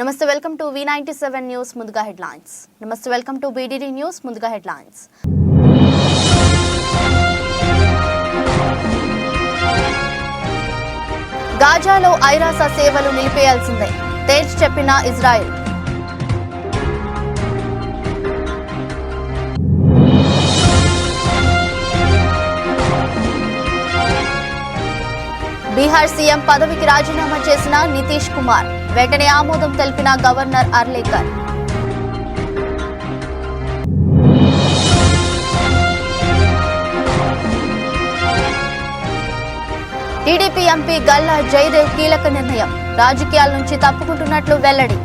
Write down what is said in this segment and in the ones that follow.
నమస్తే welcome to V ninety seven news ముందుగా headlines. నమస్తే వెల్కమ్ టు బీడీడీ న్యూస్ ముందుగా హెడ్లైన్స్. గాజాలో ఐరాస సేవలు నిలిపేయాల్సిందే తేల్చి చెప్పిన ఇజ్రాయెల్. బీహార్ సీఎం పదవికి రాజీనామా చేసిన నితీష్ కుమార్. వెంటనే ఆమోదం తెలిపిన governor Arlekar. TDP MP Galla Jayadev కీలక నిర్ణయం. రాజకీయాల నుంచి తప్పుకుంటున్నట్లు వెల్లడి.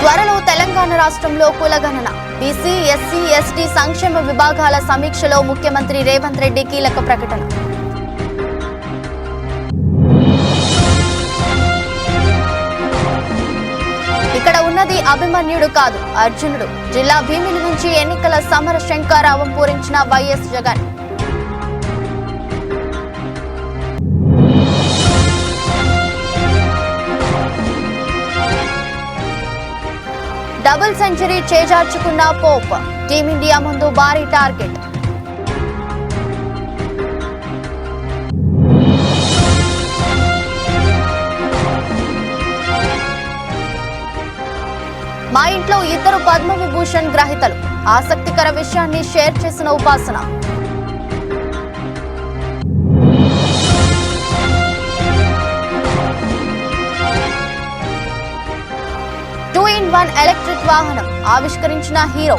త్వరలో తెలంగాణ రాష్ట్రంలో కులగణన బీసీ ఎస్సీ ఎస్టీ సంక్షేమ విభాగాల సమీక్షలో ముఖ్యమంత్రి రేవంత్ రెడ్డి కీలక ప్రకటన. ఇక్కడ ఉన్నది అభిమన్యుడు కాదు అర్జునుడు. జిల్లా భీమిలి నుంచి ఎన్నికల సమర శంకారావం పూరించిన వైఎస్ జగన్. డబుల్ సెంచరీ చేజార్చుకున్న పోప్. టీమిండియా ముందు భారీ టార్గెట్. మా ఇంట్లో ఇద్దరు పద్మవిభూషణ్ గ్రహీతలు. ఆసక్తికర విషయాన్ని షేర్ చేసిన ఉపాసన. టూ ఇన్ వన్ ఎలక్ట్రిక్ వాహనం ఆవిష్కరించిన హీరో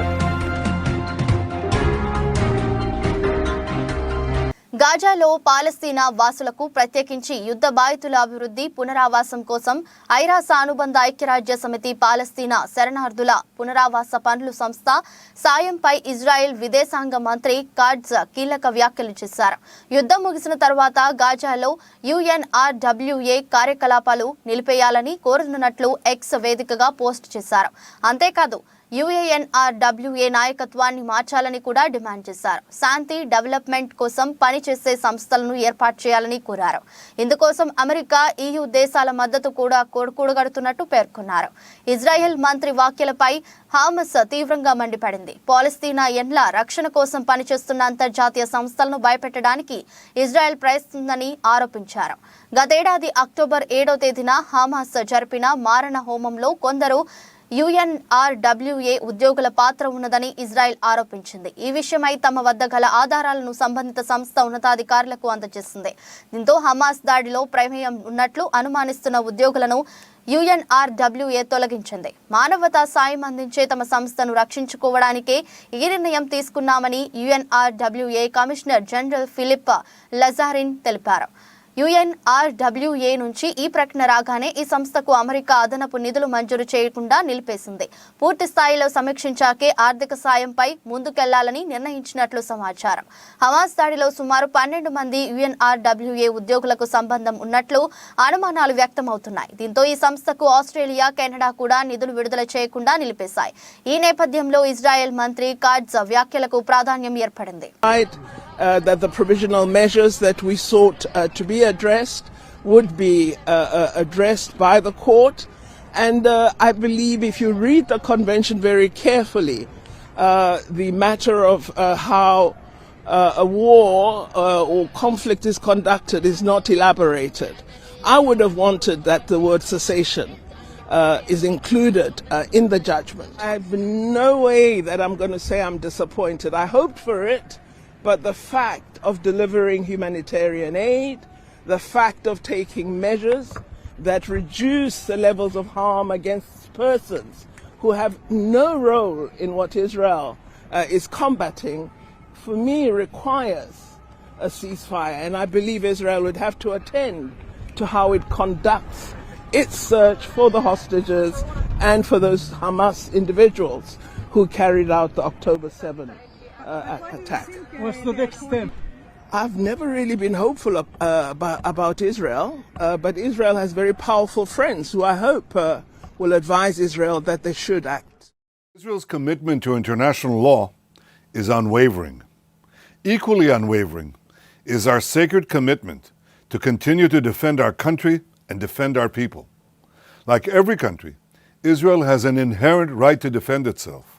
గాజాలో పాలస్తీనా వాసులకు ప్రత్యేకించి యుద్ధ బాధితుల అభివృద్ధి పునరావాసం కోసం ఐరాస అనుబంధ ఐక్యరాజ్య సమితి పాలస్తీనా శరణార్థుల పునరావాస పనులు సంస్థ సాయంపై ఇజ్రాయెల్ విదేశాంగ మంత్రి కార్డ్స్ కీలక వ్యాఖ్యలు చేశారు. యుద్ధం ముగిసిన తర్వాత గాజాలో యుఎన్ఆర్డబ్ల్యూఏ కార్యకలాపాలు నిలిపేయాలని కోరుతున్నట్లు ఎక్స్ వేదికగా పోస్ట్ చేశారు. అంతేకాదు యుఏఎన్ఆర్డబ్ల్యూఏ నాయకత్వాన్ని మార్చాలని కూడా డిమాండ్ చేశారు. శాంతి డెవలప్మెంట్ కోసం పనిచేసే సంస్థలను ఏర్పాటు చేయాలని కోరారు. ఇందుకోసం అమెరికా ఈయూ దేశాల మద్దతు కూడా కూడగడుతున్నట్టు పేర్కొన్నారు. ఇజ్రాయెల్ మంత్రి వ్యాఖ్యలపై హామస్ తీవ్రంగా మండిపడింది. పాలస్తీనా ఎండ్ల రక్షణ కోసం పనిచేస్తున్న అంతర్జాతీయ సంస్థలను భయపెట్టడానికి ఇజ్రాయెల్ ప్రయత్నిస్తుందని ఆరోపించారు. గతేడాది అక్టోబర్ ఏడో తేదీన హామాస్ జరిపిన మారణ హోమంలో కొందరు యుఎన్ఆర్డబ్ల్యూఏ ఉద్యోగుల పాత్ర ఉన్నదని ఇజ్రాయెల్ ఆరోపించింది. ఈ విషయమై తమ వద్ద గల ఆధారాలను సంబంధిత సంస్థ ఉన్నతాధికారులకు అందజేసింది. దీంతో హమాస్ దాడిలో ప్రమేయం ఉన్నట్లు అనుమానిస్తున్న ఉద్యోగులను యుఎన్ఆర్డబ్ల్యూఏ తొలగించింది. మానవతా సాయం అందించే తమ సంస్థను రక్షించుకోవడానికే ఈ నిర్ణయం తీసుకున్నామని UNRWA commissioner general Philippe Lazzarini తెలిపారు. యుఎన్ఆర్డబ్ల్యూఏ నుంచి ఈ ప్రకటన రాగానే ఈ సంస్థకు అమెరికా అదనపు నిధులు మంజూరు చేయకుండా నిలిపేసింది. పూర్తి స్థాయిలో సమీక్షించాకే ఆర్థిక సాయంపై ముందుకెళ్ళాలని నిర్ణయించినట్లు సమాచారం. హమాస్ దాడిలో సుమారు పన్నెండు మంది యుఎన్ఆర్డబ్ల్యూఏ ఉద్యోగులకు సంబంధం ఉన్నట్లు అనుమానాలు వ్యక్తమవుతున్నాయి. దీంతో ఈ సంస్థకు ఆస్ట్రేలియా కెనడా కూడా నిధులు విడుదల చేయకుండా నిలిపేశాయి. ఈ నేపథ్యంలో ఇజ్రాయెల్ మంత్రి కాడ్జ్ వ్యాఖ్యలకు ప్రాధాన్యం ఏర్పడింది. Uh, that the provisional measures that we sought uh, to be addressed would be uh, uh, addressed by the court. And uh, I believe if you read the convention very carefully, uh, the matter of how a war or conflict is conducted is not elaborated. I would have wanted that the word cessation uh, is included uh, in the judgment. I have no way that I'm going to say I'm disappointed. I hoped for it, but the fact of delivering humanitarian aid, the fact of taking measures that reduce the levels of harm against persons who have no role in what Israel uh, is combating, for me requires a ceasefire. And I believe Israel would have to attend to how it conducts its search for the hostages and for those Hamas individuals who carried out the October 7 uh, attack. What's the next step? I've never really been hopeful uh, about, about Israel, uh, but Israel has very powerful friends who I hope uh, will advise Israel that they should act. Israel's commitment to international law is unwavering. Equally unwavering is our sacred commitment to continue to defend our country and defend our people. Like every country, Israel has an inherent right to defend itself.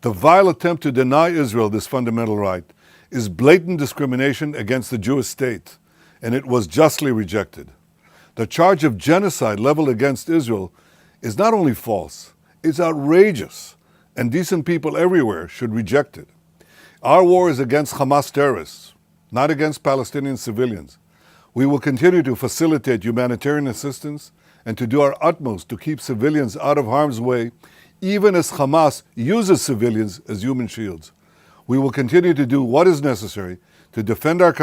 The vile attempt to deny Israel this fundamental right is blatant discrimination against the Jewish state, and it was justly rejected. The charge of genocide leveled against Israel is not only false, it's outrageous, and decent people everywhere should reject it. Our war is against Hamas terrorists, not against Palestinian civilians. We will continue to facilitate humanitarian assistance and to do our utmost to keep civilians out of harm's way, even as Hamas uses civilians as human shields. We will continue to do what is necessary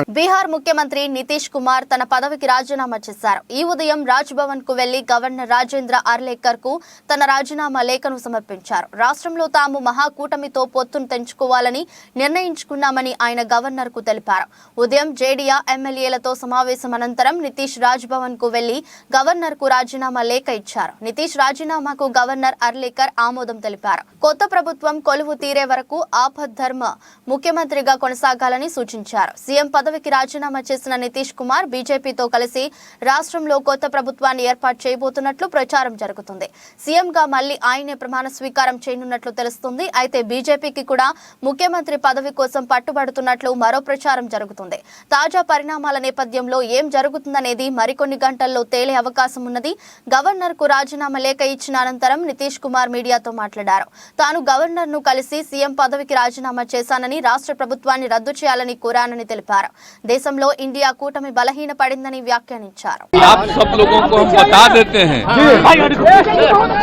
Bihar ముఖ్యమంత్రి నితీష్ కుమార్ తన పదవికి రాజీనామా చేశారు. ఈ ఉదయం రాజ్భవన్కు వెళ్ళి governor Rajendra అర్లేకర్కు తన రాజీనామా లేఖను సమర్పించారు. రాష్ట్రంలో తాము మహాకూటమితో పొత్తును తెంచుకోవాలని నిర్ణయించుకున్నామని ఆయన గవర్నర్కు తెలిపారు. ఉదయం జేడీఆ ఎమ్మెల్యేలతో సమావేశం అనంతరం నితీష్ రాజ్భవన్కు వెళ్ళి గవర్నర్కు రాజీనామా లేఖ ఇచ్చారు. నితీష్ రాజీనామాకు గవర్నర్ అర్లేకర్ ఆమోదం తెలిపారు. కొత్త ప్రభుత్వం కొలువు తీరే వరకు ఆపద్ధర్మ ముఖ్యమంత్రిగా కొనసాగాలని సూచించారు. సీఎం పదవికి రాజీనామా చేసిన నితీష్ కుమార్ బీజేపీతో కలిసి రాష్ట్రంలో కొత్త ప్రభుత్వాన్ని ఏర్పాటు చేయబోతున్నట్లు ప్రచారం జరుగుతుంది. సీఎంగా మళ్ళీ ఆయనే ప్రమాణ స్వీకారం చేయనున్నట్లు తెలుస్తుంది. అయితే బీజేపీకి కూడా ముఖ్యమంత్రి పదవి కోసం పట్టుబడుతున్నట్లు మరో ప్రచారం జరుగుతుంది. తాజా పరిణామాల నేపథ్యంలో ఏం జరుగుతుందనేది మరికొన్ని గంటల్లో తేలే అవకాశం ఉన్నది. గవర్నర్కు రాజీనామా లేఖ ఇచ్చిన అనంతరం నితీష్ కుమార్ మీడియాతో మాట్లాడారు. తాను గవర్నర్ను కలిసి సీఎం పదవికి రాజీనామా చేశానని రాష్ట్ర ప్రభుత్వాన్ని రద్దు చేయాలని కోరానని తెలిపారు దేశంలో ఇండియా కూటమి బలహీన పడిందని వ్యాఖ్యానించారు आप सब लोगों को हम बता देते हैं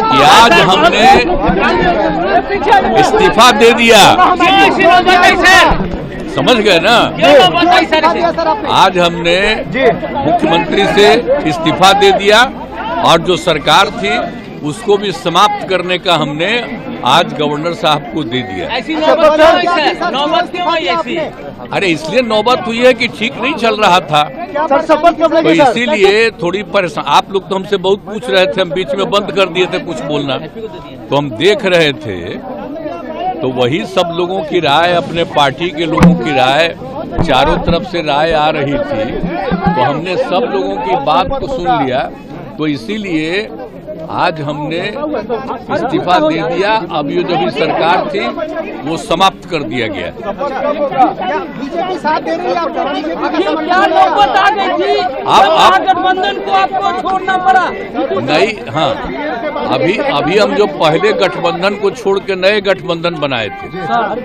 कि आज हमने इस्तीफा दे दिया समझ गए ना आज हमने मुख्यमंत्री से इस्तीफा दे दिया और जो सरकार थी उसको भी समाप्त करने का हमने आज गवर्नर साहब को दे दिया। ऐसी नौबत क्यों नौबत क्यों आई ऐसी? अरे इसलिए नौबत हुई है कि ठीक नहीं चल रहा था। तो इसीलिए थोड़ी परेशान आप लोग तो हमसे बहुत पूछ रहे थे हम बीच में बंद कर दिए थे कुछ बोलना। तो हम देख रहे थे तो वही सब लोगों की राय अपने पार्टी के लोगों की राय चारों तरफ़ से राय आ रही थी। तो हमने सब लोगों की बात को सुन लिया। तो इसीलिए आज हमने इस्तीफा दे दिया, अब ये जो भी सरकार थी, वो समाप्त कर दिया गया आप- आप- महागठबंधन को आपको छोड़ना पड़ा नहीं हाँ। अभी अभी हम जो पहले गठबंधन को छोड़ के नए गठबंधन बनाए थे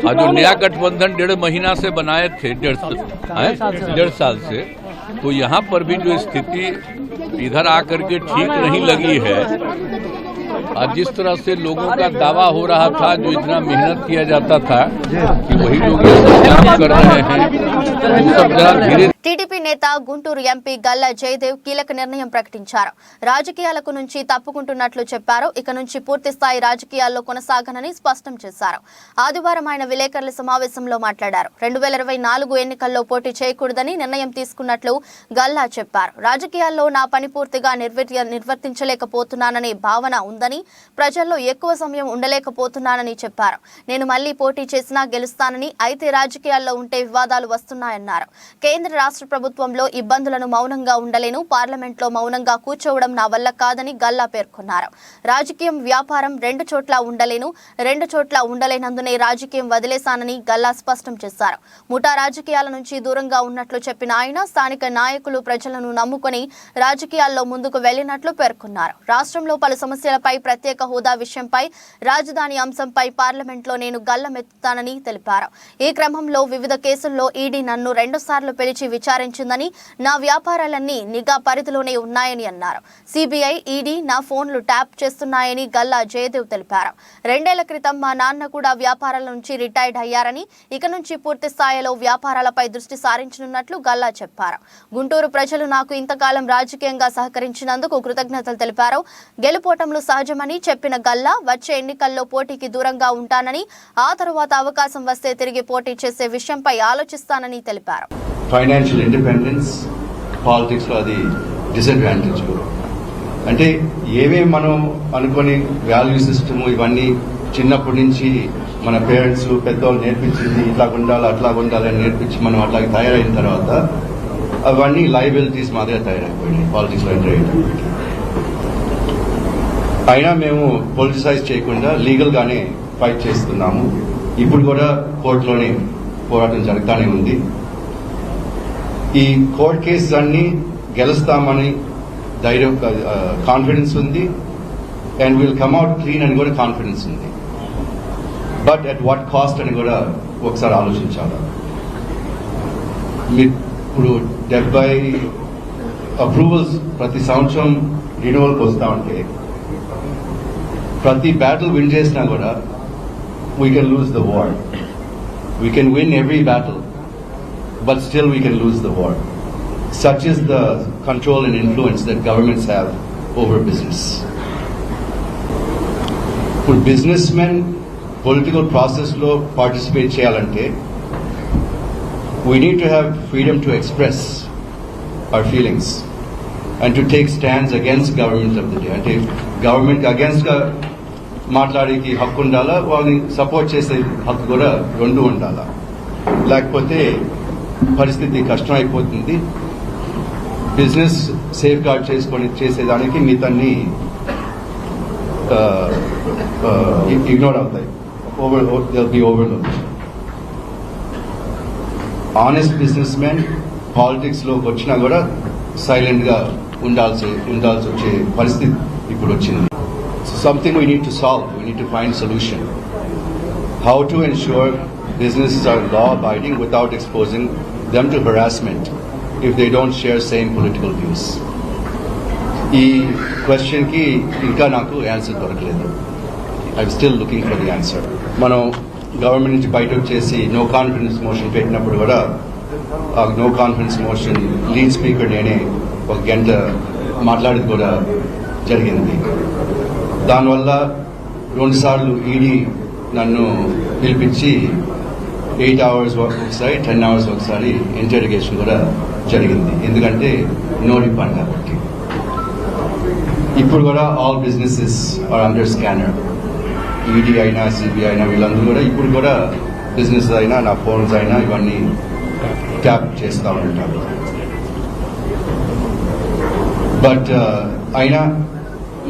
और जो नया गठबंधन डेढ़ महीना से बनाए थे, डेढ़? डेढ़ साल से। तो यहाँ पर भी जो स्थिति इधर आकर के ठीक नहीं लगी है, और जिस तरह से लोगों का दावा हो रहा था, जो इतना मेहनत किया जाता था, कि वही लोग काम कर रहे हैं, वो सब जरा धीरे టీడీపీ నేత గుంటూరు ఎంపీ గల్లా జయదేవ్ కీలక నిర్ణయం ప్రకటించారు. రాజకీయాలకు నుంచి తప్పుకుంటున్నట్లు చెప్పారు. ఇక నుంచి పూర్తి స్థాయి రాజకీయాల్లో కొనసాగనని స్పష్టం చేశారు. ఆదివారం ఆయన విలేకరుల సమావేశంలో మాట్లాడారు. రెండు వేల ఇరవై నాలుగు ఎన్నికల్లో పోటీ చేయకూడదని నిర్ణయం తీసుకున్నట్లు గల్లా చెప్పారు. రాజకీయాల్లో నా పని పూర్తిగా నిర్వర్తించలేకపోతున్నాననే భావన ఉందని ప్రజల్లో ఎక్కువ సమయం ఉండలేకపోతున్నానని చెప్పారు. నేను మళ్ళీ పోటీ చేసినా గెలుస్తానని అయితే రాజకీయాల్లో ఉంటే వివాదాలు వస్తున్నాయన్నారు. కేంద్ర రాష్ట్ర రాష్ట్ర ప్రభుత్వంలో ఇబ్బందులను మౌనంగా ఉండలేను పార్లమెంట్లో మౌనంగా కూర్చోవడం నా వల్ల కాదని గల్లా పేర్కొన్నారు. రాజకీయం వ్యాపారం రెండు చోట్ల ఉండలేను రెండు చోట్ల ఉండలేనందునే రాజకీయం వదిలేశానని గల్లా స్పష్టం చేశారు. ముఠా రాజకీయాల నుంచి దూరంగా ఉన్నట్లు చెప్పిన ఆయన స్థానిక నాయకులు ప్రజలను నమ్ముకొని రాజకీయాల్లో ముందుకు వెళ్ళినట్లు పేర్కొన్నారు. రాష్ట్రంలో పలు సమస్యలపై ప్రత్యేక హోదా విషయంపై రాజధాని అంశంపై పార్లమెంట్లో నేను గల్లమెత్తుతానని తెలిపారు. ఈ క్రమంలో వివిధ కేసుల్లో ఈడీ నన్ను రెండుసార్లు పిలిచి విచారించిందని నా వ్యాపారాలన్నీ నిఘా పరిధిలోనే ఉన్నాయని అన్నారు. సిబిఐ ఈడీ నా ఫోన్లు ట్యాప్ చేస్తున్నాయని గల్లా జయదేవ్ తెలిపారు. రెండేళ్ళ క్రితం మా నాన్న కూడా వ్యాపారాల నుంచి రిటైర్డ్ అయ్యారని ఇక నుంచి పూర్తి స్థాయిలో వ్యాపారాలపై దృష్టి సారించనున్నట్లు గల్లా చెప్పారు. గుంటూరు ప్రజలు నాకు ఇంతకాలం రాజకీయంగా సహకరించినందుకు కృతజ్ఞతలు తెలిపారు. గెలుపోటంలో సహజమని చెప్పిన గల్లా వచ్చే ఎన్నికల్లో పోటీకి దూరంగా ఉంటానని ఆ తరువాత అవకాశం వస్తే తిరిగి పోటీ చేసే విషయంపై ఆలోచిస్తానని తెలిపారు. ఫైనాన్షియల్ ఇండిపెండెన్స్ పాలిటిక్స్లో అది డిసడ్వాంటేజ్ అంటే ఏమేమి మనం అనుకొని వాల్యూ సిస్టమ్ ఇవన్నీ చిన్నప్పటి నుంచి మన పేరెంట్స్ పెద్దవాళ్ళు నేర్పించింది ఇట్లా ఉండాలి అట్లా ఉండాలి అని నేర్పించి మనం అట్లాగే తయారైన తర్వాత అవన్నీ లైబిలిటీస్ మాదిరిగా తయారైపోయినాయి పాలిటిక్స్లో ఎంటర్ అయినా మేము పొలిటిసైజ్ చేయకుండా లీగల్గానే ఫైట్ చేస్తున్నాము. ఇప్పుడు కూడా కోర్టులోనే పోరాటం జరుగుతూనే ఉంది. ఈ కోర్ట్ కేసు అన్ని గెలుస్తామని ధైర్యం కాన్ఫిడెన్స్ ఉంది. And will come out clean అని కూడా కాన్ఫిడెన్స్ ఉంది. బట్ అట్ వాట్ కాస్ట్ అని కూడా ఒకసారి ఆలోచించాలి? మీరు ఇప్పుడు డెబ్బై అప్రూవల్స్ ప్రతి సంవత్సరం రిన్యూవల్కి వస్తా ఉంటే ప్రతి బ్యాటిల్ విన్ చేసినా కూడా we can lose the war we can win every battle but still we can lose the war. Such is the control and influence that governments have over business. ఇప్పుడు businessmen political ప్రాసెస్లో participate చేయాలంటే we need to have freedom to express our feelings and to take stands against government of the day అంటే government అగేన్స్ట్గా మాట్లాడేకి హక్కు ఉండాలా వాళ్ళని support చేసే హక్కు కూడా రెండు ఉండాలా లేకపోతే పరిస్థితి కష్టం అయిపోతుంది బిజినెస్ సేఫ్ గార్డ్ చేసుకొని చేసేదానికి మిగతాన్ని ఇగ్నోర్ అవుతాయి. Over be overload honest business man పాలిటిక్స్లోకి వచ్చినా కూడా సైలెంట్గా ఉండాల్సి ఉండాల్సి వచ్చే పరిస్థితి ఇప్పుడు వచ్చింది. Something we need to solve we need to find solution how to ensure businesses are law abiding without exposing them to harassment if they don't share same political views. ఈ క్వశ్చన్కి ఇంకా నాకు ఆన్సర్ దొరకలేదు. I'm still looking for the answer మనం government నుంచి బయట వచ్చేసి no confidence motion పెట్టినప్పుడు కూడా ఆ no confidence motion lead speaker నేనే ఒక గంట మాట్లాడేది కూడా జరిగింది. దానివల్ల రెండుసార్లు ఈడీ నన్ను పిలిపించి ఎయిట్ అవర్స్ ఒకసారి టెన్ అవర్స్ ఒకసారి ఇంటర్గేషన్ కూడా జరిగింది. ఎందుకంటే నోటి రిఫండ్ కాబట్టి. ఇప్పుడు కూడా all businesses are under scanner ED అయినా సిబిఐ అయినా వీళ్ళందరూ కూడా ఇప్పుడు కూడా బిజినెస్ అయినా నా ఫోన్స్ అయినా ఇవన్నీ ట్యాప్ చేస్తూ ఉంటారు. బట్ uh, అయినా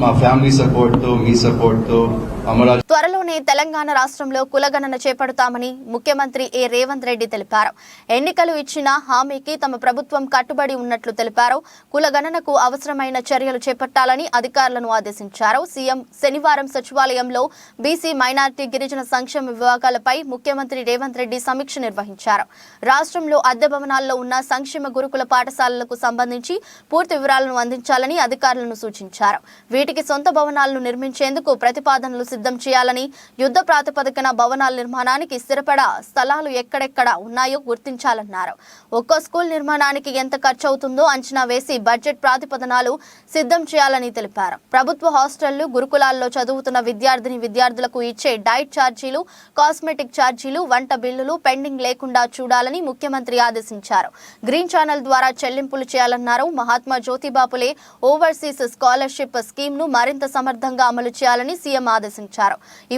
మా ఫ్యామిలీ సపోర్ట్తో మీ సపోర్ట్తో త్వరలోనే తెలంగాణ రాష్ట్రంలో కులగణన చేపడతామని ముఖ్యమంత్రి ఏ రేవంత్ రెడ్డి తెలిపారు. ఎన్నికలు ఇచ్చిన హామీకి తమ ప్రభుత్వం కట్టుబడి ఉన్నట్లు తెలిపారు. కులగణనకు అవసరమైన చర్యలు చేపట్టాలని అధికారులను ఆదేశించారు. సీఎం శనివారం సచివాలయంలో బీసీ మైనార్టీ గిరిజన సంక్షేమ విభాగాలపై ముఖ్యమంత్రి రేవంత్ రెడ్డి సమీక్ష నిర్వహించారు. రాష్ట్రంలో అద్దె భవనాల్లో ఉన్న సంక్షేమ గురుకుల పాఠశాలలకు సంబంధించి పూర్తి వివరాలను అందించాలని అధికారులను సూచించారు. వీటికి సొంత భవనాలను నిర్మించేందుకు ప్రతిపాదనలు సిద్ధం చేయాలని యుద్ధ ప్రాతిపదికన భవనాల నిర్మాణానికి స్థిరపడ స్థలాలు ఎక్కడెక్కడ ఉన్నాయో గుర్తించాలన్నారు. ఒక్కో స్కూల్ నిర్మాణానికి ఎంత ఖర్చు అవుతుందో అంచనా వేసి బడ్జెట్ ప్రాతిపదనాలు సిద్ధం చేయాలని తెలిపారు. ప్రభుత్వ హాస్టళ్ళు గురుకులాల్లో చదువుతున్న విద్యార్థిని విద్యార్థులకు ఇచ్చే డైట్ ఛార్జీలు కాస్మెటిక్ ఛార్జీలు వంట బిల్లులు పెండింగ్ లేకుండా చూడాలని ముఖ్యమంత్రి ఆదేశించారు. గ్రీన్ ఛానల్ ద్వారా చెల్లింపులు చేయాలన్నారు. మహాత్మా జ్యోతిబాపులే ఓవర్సీస్ స్కాలర్షిప్ స్కీమ్ను మరింత సమర్థంగా అమలు చేయాలని సీఎం ఆదేశించారు.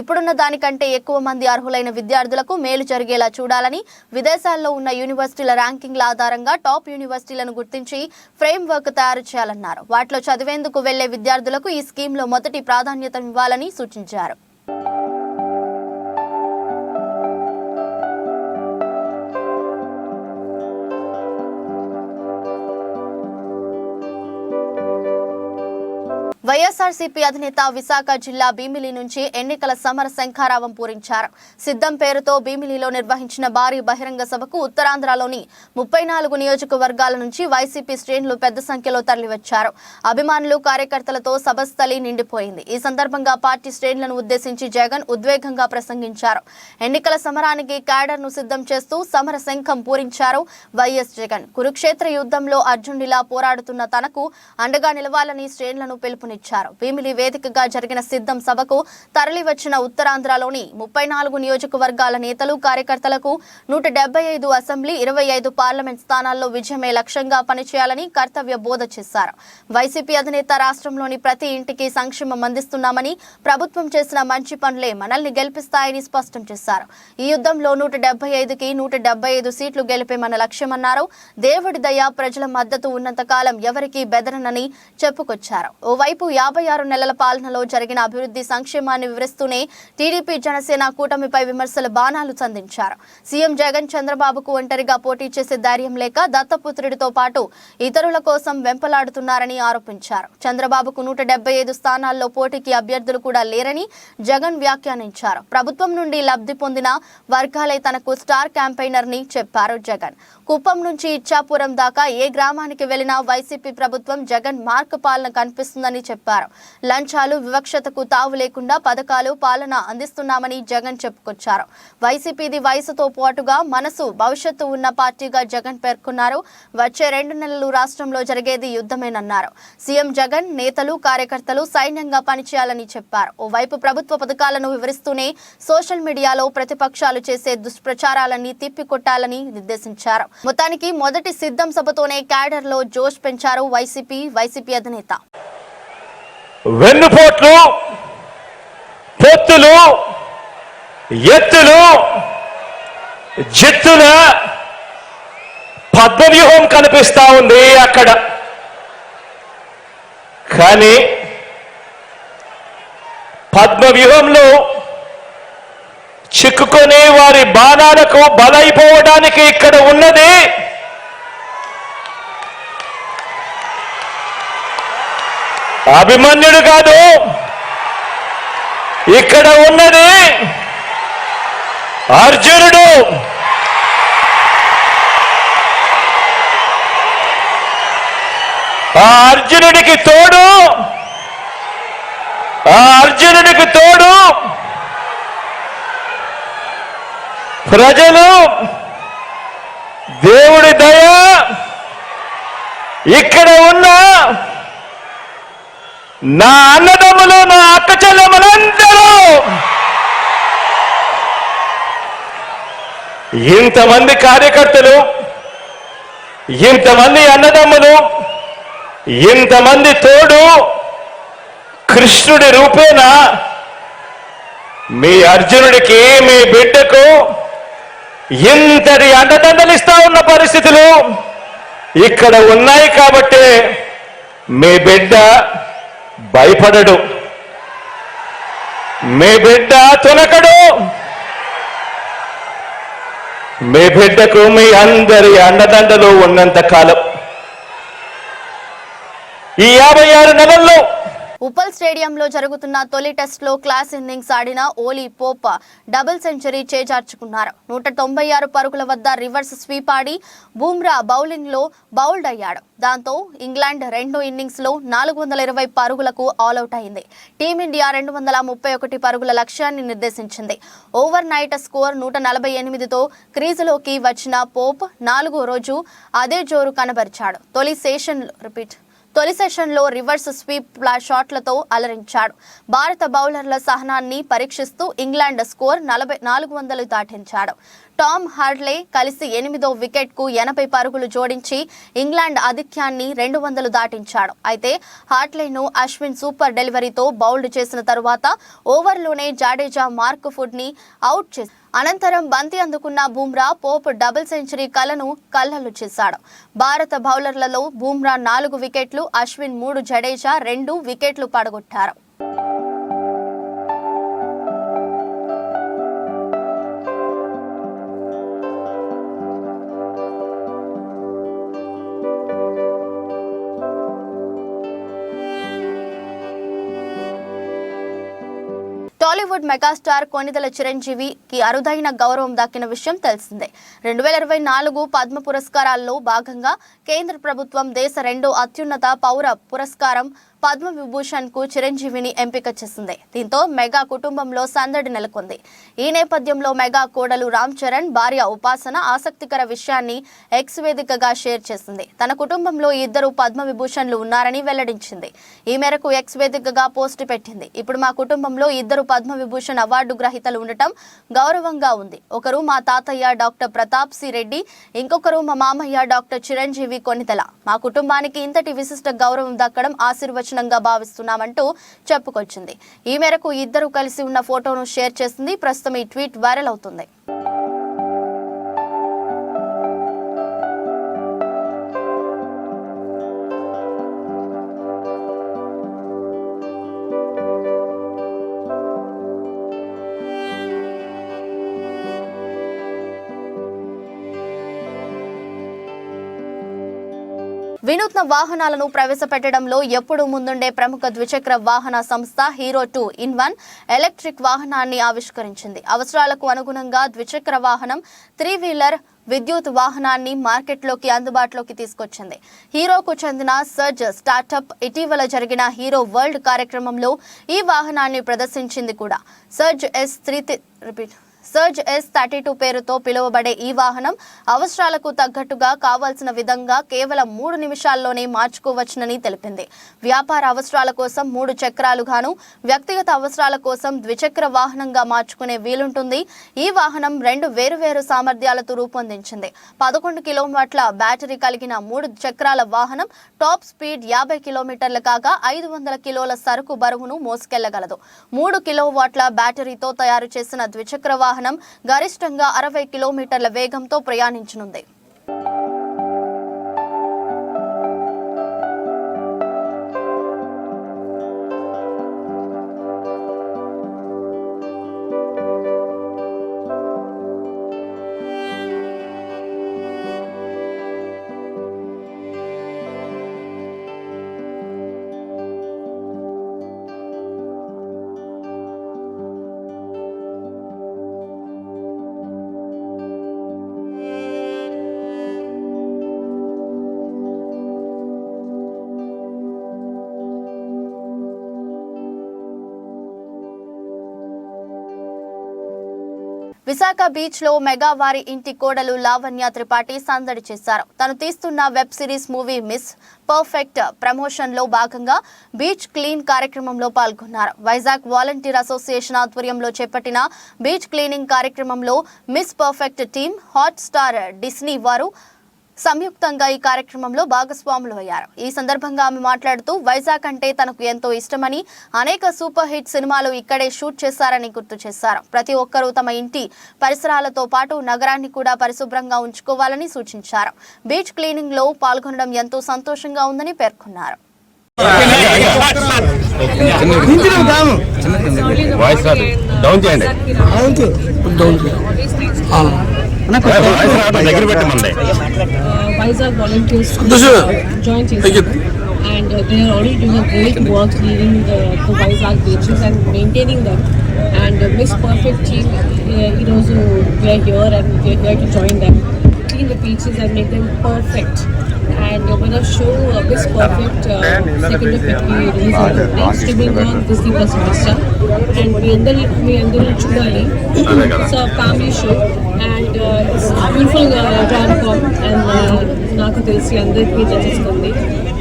ఇప్పుడున్న దానికంటే ఎక్కువ మంది అర్హులైన విద్యార్థులకు మేలు జరిగేలా చూడాలని విదేశాల్లో ఉన్న యూనివర్సిటీల ర్యాంకింగ్ల ఆధారంగా టాప్ యూనివర్సిటీలను గుర్తించి ఫ్రేమ్ వర్క్ తయారు చేయాలన్నారు. వాటిలో చదివేందుకు వెళ్ళే విద్యార్థులకు ఈ స్కీమ్లో మొదటి ప్రాధాన్యతనివ్వాలని సూచించారు. వైఎస్ఆర్సీపీ అధినేత విశాఖ జిల్లా భీమిలి నుంచి ఎన్నికల సమర శంఖారావం పూరించారు. సిద్ధం పేరుతో భీమిలిలో నిర్వహించిన భారీ బహిరంగ సభకు ఉత్తరాంధ్రలోని ముప్పై నాలుగు నియోజకవర్గాల నుంచి వైసీపీ శ్రేణులు పెద్ద సంఖ్యలో తరలివచ్చారు. అభిమానులు కార్యకర్తలతో సభస్థలి నిండిపోయింది. ఈ సందర్భంగా పార్టీ శ్రేణులను ఉద్దేశించి జగన్ ఉద్వేగంగా ప్రసంగించారు. ఎన్నికల సమరానికి క్యాడర్ను సిద్ధం చేస్తూ సమర శంఖం పూరించారు వైఎస్ జగన్. కురుక్షేత్ర యుద్ధంలో అర్జునుడిలా పోరాడుతున్న తనకు అండగా నిలవాలని శ్రేణులను పిలుపునిచ్చారు. పిలుపునిచ్చారు భీమిలి వేదికగా జరిగిన సిద్ధం సభకు తరలివచ్చిన ఉత్తరాంధ్రలోని ముప్పై నాలుగు నియోజకవర్గాల నేతలు కార్యకర్తలకు నూట ఐదు అసెంబ్లీ ఇరవై ఐదు పార్లమెంట్ స్థానాల్లో విజయమే లక్ష్యంగా పనిచేయాలని కర్తవ్య బోధ చేశారు. వైసీపీ అధినేత రాష్ట్రంలోని ప్రతి ఇంటికి సంక్షేమం అందిస్తున్నామని ప్రభుత్వం చేసిన మంచి పనులే మనల్ని గెలిపిస్తాయని స్పష్టం చేశారు. ఈ యుద్ధంలో నూట డెబ్బై ఐదుకి నూట డెబ్బై ఐదు సీట్లు గెలిపే మన లక్ష్యమన్నారు. దేవుడి దయ ప్రజల మద్దతు ఉన్నంత కాలం ఎవరికీ బెదరనని చెప్పుకొచ్చారు. ఓవైపు యాభై ఆరు నెలల పాలనలో జరిగిన అభివృద్ధి సంక్షేమాన్ని వివరిస్తూనే టీడీపీ జనసేన కూటమిపై విమర్శల బాణాలు సంధించారు. సీఎం జగన్ చంద్రబాబుకు ఒంటరిగా పోటీ చేసే ధైర్యం లేక దత్తపుత్రుడితో పాటు ఇతరుల కోసం వెంపలాడుతున్నారని ఆరోపించారు. చంద్రబాబుకు నూట ఐదు స్థానాల్లో పోటీకి అభ్యర్థులు కూడా లేరని జగన్ వ్యాఖ్యానించారు. ప్రభుత్వం నుండి లబ్ధి పొందిన వర్గాలే తనకు స్టార్ క్యాంపెయినర్ని చెప్పారు జగన్. కుప్పం నుంచి ఇచ్చాపురం దాకా ఏ గ్రామానికి వెళ్ళినా వైసీపీ ప్రభుత్వం జగన్ మార్క్ పాలన కనిపిస్తుందని చెప్పారు. లంచాలు వివక్షతకు తావు లేకుండా పథకాలు పాలన అందిస్తున్నామని జగన్ చెప్పుకొచ్చారు. వైసీపీది వయసుతో పాటుగా మనసు భవిష్యత్తు ఉన్న పార్టీగా జగన్ పేర్కొన్నారు. వచ్చే రెండు నెలలు రాష్ట్రంలో జరిగేది యుద్ధమేనన్నారు. సీఎం జగన్ నేతలు కార్యకర్తలు సైన్యంగా పనిచేయాలని చెప్పారు. ఓవైపు ప్రభుత్వ పథకాలను వివరిస్తూనే సోషల్ మీడియాలో ప్రతిపక్షాలు చేసే దుష్ప్రచారాలన్నీ తిప్పికొట్టాలని నిర్దేశించారు. మొత్తానికి మొదటి సిద్ధం సభతోనే క్యాడర్లో జోష్ పెంచారు వైసీపీ వైసీపీ అధినేత. వెన్నుపోట్లు పొత్తులు ఎత్తులు జిత్తుల పద్మవ్యూహం కనిపిస్తా ఉంది అక్కడ. కానీ పద్మవ్యూహంలో చిక్కుకొని వారి బాణాలకు బలైపోవడానికి ఇక్కడ ఉన్నది అభిమన్యుడు కాదు. ఇక్కడ ఉన్నది అర్జునుడు. ఆ అర్జునుడికి తోడు. ఆ అర్జునుడికి తోడు. ప్రజలు. దేవుడి దయ. ఇక్కడ ఉన్న నా అన్నదమ్ములు నా అక్క చెల్లెములందరూ ఇంతమంది కార్యకర్తలు ఇంతమంది అన్నదమ్ములు ఇంతమంది తోడు కృష్ణుడి రూపేణ మీ అర్జునుడికి మీ బిడ్డకు ఇంతటి అండదండలిస్తా ఉన్న పరిస్థితులు ఇక్కడ ఉన్నాయి కాబట్టి మీ బిడ్డ భయపడడు. మీ బిడ్డ తొలకడు మీ బిడ్డకు మీ అందరి అండదండలు ఉన్నంత కాలం. ఈ యాభై ఆరు నెలల్లో ఉప్పల్ స్టేడియంలో జరుగుతున్న తొలి టెస్ట్లో క్లాస్ ఇన్నింగ్స్ ఆడిన ఓలీ పోప్ డబుల్ సెంచరీ చేజార్చుకున్నారు. నూట తొంభై ఆరు పరుగుల వద్ద రివర్స్ స్వీప్ ఆడి బూమ్రా బౌలింగ్లో బౌల్డ్ అయ్యాడు. దాంతో ఇంగ్లాండ్ రెండో ఇన్నింగ్స్లో నాలుగు వందల ఇరవై పరుగులకు ఆల్అవుట్ అయింది. టీమిండియా రెండు వందల ముప్పై ఒకటి పరుగుల లక్ష్యాన్ని నిర్దేశించింది. ఓవర్ నైట్ స్కోర్ నూట నలభై ఎనిమిదితో క్రీజులోకి వచ్చిన పోప్ నాలుగో రోజు అదే జోరు కనబరిచాడు. తొలి సెషన్ రిపీట్ తొలి సెషన్లో రివర్స్ స్వీప్ షాట్లతో అలరించాడు. భారత బౌలర్ల సహనాన్ని పరీక్షిస్తూ ఇంగ్లాండ్ స్కోర్ నలభై నాలుగు వందలు దాటించాడు. టామ్ హార్డ్లే కలిసి ఎనిమిదో వికెట్కు ఎనభై పరుగులు జోడించి ఇంగ్లాండ్ ఆధిక్యాన్ని రెండు వందలు దాటించాడు. అయితే హార్ట్లేను అశ్విన్ సూపర్ డెలివరీతో బౌల్డ్ చేసిన తరువాత ఓవర్లోనే జాడేజా మార్క్ ఫుడ్ని అవుట్ చేసి అనంతరం బంతి అందుకున్న బూమ్రా పోప్ డబుల్ సెంచరీ కలను కల్లలు చేశాడు. భారత బౌలర్లలో బూమ్రా నాలుగు వికెట్లు అశ్విన్ మూడు జడేజా రెండు వికెట్లు పడగొట్టారు. బాలీవుడ్ మెగాస్టార్ కొనిదల చిరంజీవికి అరుదైన గౌరవం దక్కిన విషయం తెలిసిందే. రెండు వేల ఇరవై నాలుగు పద్మ పురస్కారాల్లో భాగంగా కేంద్ర ప్రభుత్వం దేశ రెండో అత్యున్నత పౌర పురస్కారం పద్మ విభూషణ్కు చిరంజీవిని ఎంపిక చేసింది. దీంతో మెగా కుటుంబంలో సందడి నెలకొంది. ఈ నేపథ్యంలో మెగా కోడలు రామ్ చరణ్ భార్య ఉపాసన ఆసక్తికర విషయాన్ని ఎక్స్ వేదికగా షేర్ చేసింది. తన కుటుంబంలో ఇద్దరు పద్మ విభూషణ్లు ఉన్నారని వెల్లడించింది. ఈ మేరకు ఎక్స్ వేదికగా పోస్ట్ పెట్టింది. ఇప్పుడు మా కుటుంబంలో ఇద్దరు పద్మ విభూషణ్ అవార్డు గ్రహీతలు ఉండటం గౌరవంగా ఉంది. ఒకరు మా తాతయ్య డాక్టర్ ప్రతాప్ సి రెడ్డి ఇంకొకరు మా మామయ్య డాక్టర్ చిరంజీవి కొనితల. మా కుటుంబానికి ఇంతటి విశిష్ట గౌరవం దక్కడం ఆశీర్వచనంగా భావిస్తున్నామంటూ చెప్పుకొచ్చింది. ఈ మేరకు ఇద్దరు కలిసి ఉన్న ఫోటోను షేర్ చేసింది ప్రస్తుతం ఈ ట్వీట్ వైరల్ అవుతుంది. వినూత్న వాహనాలను ప్రవేశపెట్టడంలో ఎప్పుడూ ముందుండే ప్రముఖ ద్విచక్ర వాహన సంస్థ Hero two in one electric వాహనాన్ని ఆవిష్కరించింది. అవసరాలకు అనుగుణంగా ద్విచక్ర వాహనం త్రీ వీలర్ విద్యుత్ వాహనాన్ని మార్కెట్లోకి అందుబాటులోకి తీసుకొచ్చింది. హీరోకు చెందిన సర్జ్ స్టార్టప్ ఇటీవల జరిగిన హీరో వరల్డ్ కార్యక్రమంలో ఈ వాహనాన్ని ప్రదర్శించింది కూడా. Surge S three repeat. Surge S thirty two పేరుతో పిలువబడే ఈ వాహనం అవసరాలకు తగ్గట్టుగా కావాల్సిన విధంగా కేవలం మూడు నిమిషాల్లోనే మార్చుకోవచ్చునని తెలిపింది. వ్యాపార అవసరాల కోసం మూడు చక్రాలుగాను వ్యక్తిగత అవసరాల కోసం ద్విచక్ర వాహనంగా మార్చుకునే వీలుంటుంది. ఈ వాహనం రెండు వేరువేరు సామర్థ్యాలతో రూపొందించింది. పదకొండు కిలోమీటర్ల బ్యాటరీ కలిగిన మూడు చక్రాల వాహనం టాప్ స్పీడ్ యాభై కిలోమీటర్ల కాగా ఐదు వందల కిలోల సరుకు బరువును మోసుకెళ్ళగలదు. మూడు కిలోవాట్ల బ్యాటరీతో తయారు చేసిన ద్విచక్ర వాహనం గరిష్టంగా అరవై కిలోమీటర్ల వేగంతో ప్రయాణించనుంది. విశాఖ బీచ్లో మెగా వారి ఇంటి కోడలు లావణ్య త్రిపాఠి సందడి చేశారు. తను తీస్తున్న web series movie Miss Perfect ప్రమోషన్లో భాగంగా బీచ్ క్లీన్ కార్యక్రమంలో పాల్గొన్నారు. వైజాగ్ వాలంటీర్ అసోసియేషన్ ఆధ్వర్యంలో చేపట్టిన బీచ్ క్లీనింగ్ కార్యక్రమంలో Miss Perfect team Hotstar Disney వారు సంయుక్తంగా ఈ కార్యక్రమంలో భాగస్వాములు అయ్యారు. ఈ సందర్భంగా ఆమె మాట్లాడుతూ వైజాగ్ అంటే తనకు ఎంతో ఇష్టమని అనేక సూపర్ హిట్ సినిమాలు ఇక్కడే షూట్ చేశారని గుర్తు చేశారు. ప్రతి ఒక్కరూ తమ ఇంటి పరిసరాలతో పాటు నగరాన్ని కూడా పరిశుభ్రంగా ఉంచుకోవాలని సూచించారు. బీచ్ క్లీనింగ్లో పాల్గొనడం ఎంతో సంతోషంగా ఉందని పేర్కొన్నారు. డౌన్ చేయండి. Vizag uh, volunteers and uh, they are already doing a great work leading the, the Vizag beaches and maintaining them. And uh, Miss Perfect team, uh, you know, so we are here and we are here to join them, clean the beaches and make them perfect. And we are going to show uh, Miss Perfect uh, second of it, we release on the next streaming on Disney And we ended it, we ended it Chudali. It's a family show. డాన్ కామ్ and నాకు తెలిసి అందరికీ నచ్చుతుంది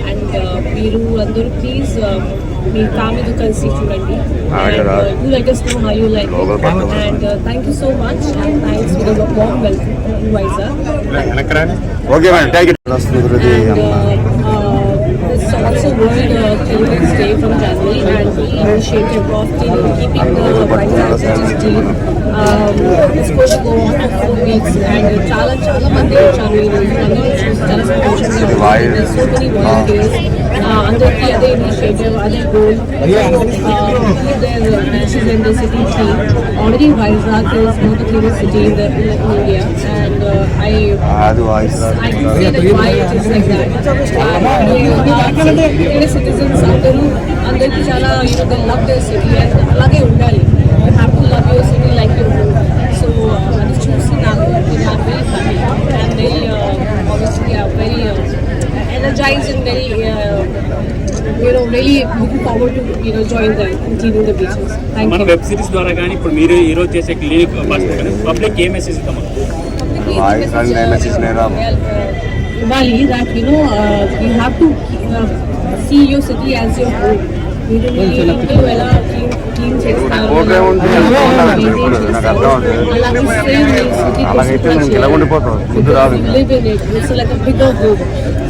and మీరు అందరూ please మీ ఫ్యామిలీతో కలిసి చూడండి you like us know how you like it and uh, thank you so much and thanks for the warm welcome to Vizag okay initiative of cleaning, keeping the Vizag beaches clean um, it's going to go on for four weeks and చాలా చాలా మంది వచ్చారు ఈ రోజు అందరూ చూసి చాలా సంతోషంగా ఉంది There's so many volunteers uh, అందరికీ అదే ఇనిషియేటివ్ అదే goal keep their beaches and the city clean already Vizag is one of the cleanest city in, the, in India and uh, I అది వాయిస్ రాదు I can see that why it is like that. And uh, citizens అందరూ అందరికీ చాలా you know they love their city and అలాగే ఉండాలి. You have to love your city like you do. So uh, అది చూసి నాకు నేను I'm very happy and very uh, obviously uh, very uh, energized and very uh, you know, really looking forward to, you know, join them and cleaning the beaches. Thank మన you. Web series ద్వారా కానీ ఇప్పుడు మీరు ఈ రోజు చేసే clinic public a message ఇద్దాం Bali, that you know, uh, you have to uh, see your city as your home. మీరు ఎలా క్లీన్ క్లీన్ చేస్తారు.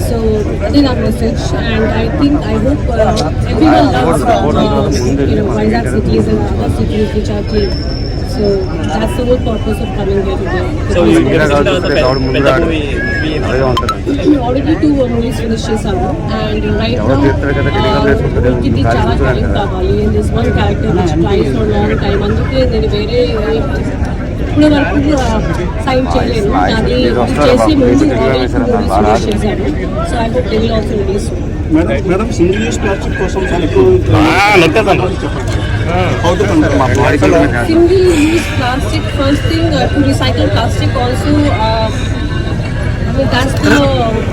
So అది నా message and I think I hope everyone loves uh, you know, Vizag cities and other cities which are clean. So that's the whole purpose of coming here today. So పెద్ద movie already two movies finish చేశాను and right now ఇది చాలా time కావాలి. And this one character which tries for long time అందుకే నేను వేరే ఇప్పుడు వరకు సైన్ చేయలేను కానీ ఇది చేసి ముందు ఆల్రెడీ టూ మూవీస్ ఫినిష్ చేశాను so I hope they will also release madam single use plastic కోసం మీకు single use plastic first thing uh, to recycle plastic also uh, I mean that's the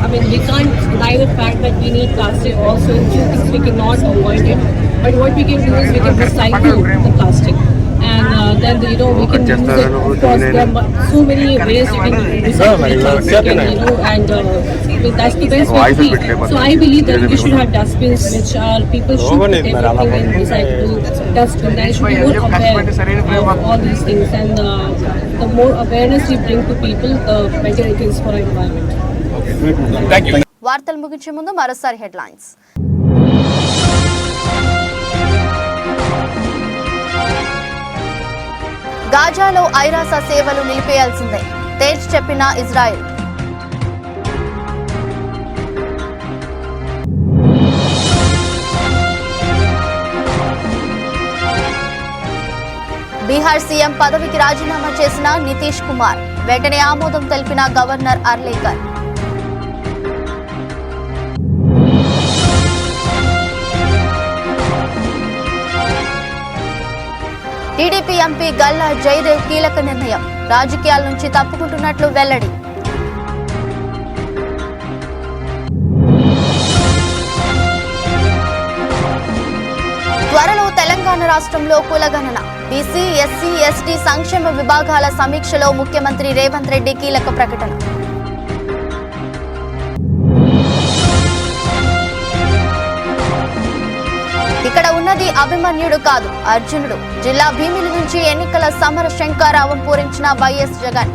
I mean we can't deny the fact that we need plastic also in we cannot avoid it but what we can do is we can recycle the plastic and uh, then you know we can use it of course there are so many ways you can recycle the plastic and you know and uh, that's the best way to so I believe that we should have dustbins which are people should put everything in recyclable dustbin there should be more aware of all these things and uh, the more awareness we bring to people the better it is for our environment వార్తలు ముగించే ముందు మరోసారి headlines గాజాలో ఐరాస సేవలు నిలిపేయాల్సిందే తేల్చి చెప్పిన Israel Bihar CM పదవికి రాజీనామా చేసిన నితీష్ కుమార్. వెంటనే ఆమోదం తెలిపిన governor Arlekar. TDP MP Galla Jayadev కీలక నిర్ణయం. రాజకీయాల నుంచి తప్పుకుంటున్నట్లు వెల్లడి. త్వరలో తెలంగాణ రాష్ట్రంలో కులగణన. బీసీ ఎస్సీ ఎస్టీ సంక్షేమ విభాగాల సమీక్షలో ముఖ్యమంత్రి రేవంత్ రెడ్డి కీలక ప్రకటన. ఇక్కడ ఉన్నది అభిమన్యుడు కాదు అర్జునుడు. జిల్లా భీమిలి నుంచి ఎన్నికల సమర శంకారావం పూరించిన వైఎస్ జగన్.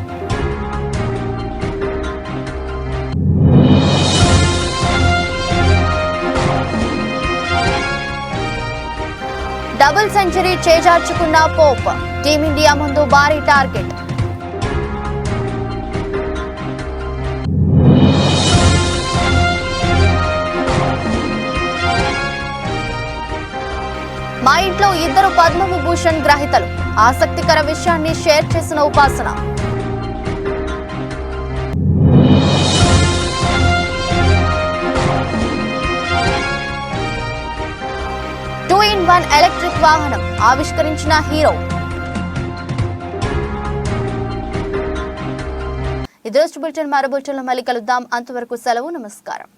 డబుల్ సెంచరీ చేజార్చుకున్న పోప్. టీమిండియా ముందు భారీ టార్గెట్. మా ఇంట్లో ఇద్దరు పద్మవిభూషణ్ గ్రహీతలు. ఆసక్తికర విషయాన్ని షేర్ చేసిన ఉపాసన. ఇన్ వన్ ఎలక్ట్రిక్ వాహనం ఆవిష్కరించిన హీరో. ఇది రోజు బులెటిన్ మరో బులెటిన్లో మళ్ళీ కలుద్దాం. అంతవరకు సెలవు నమస్కారం.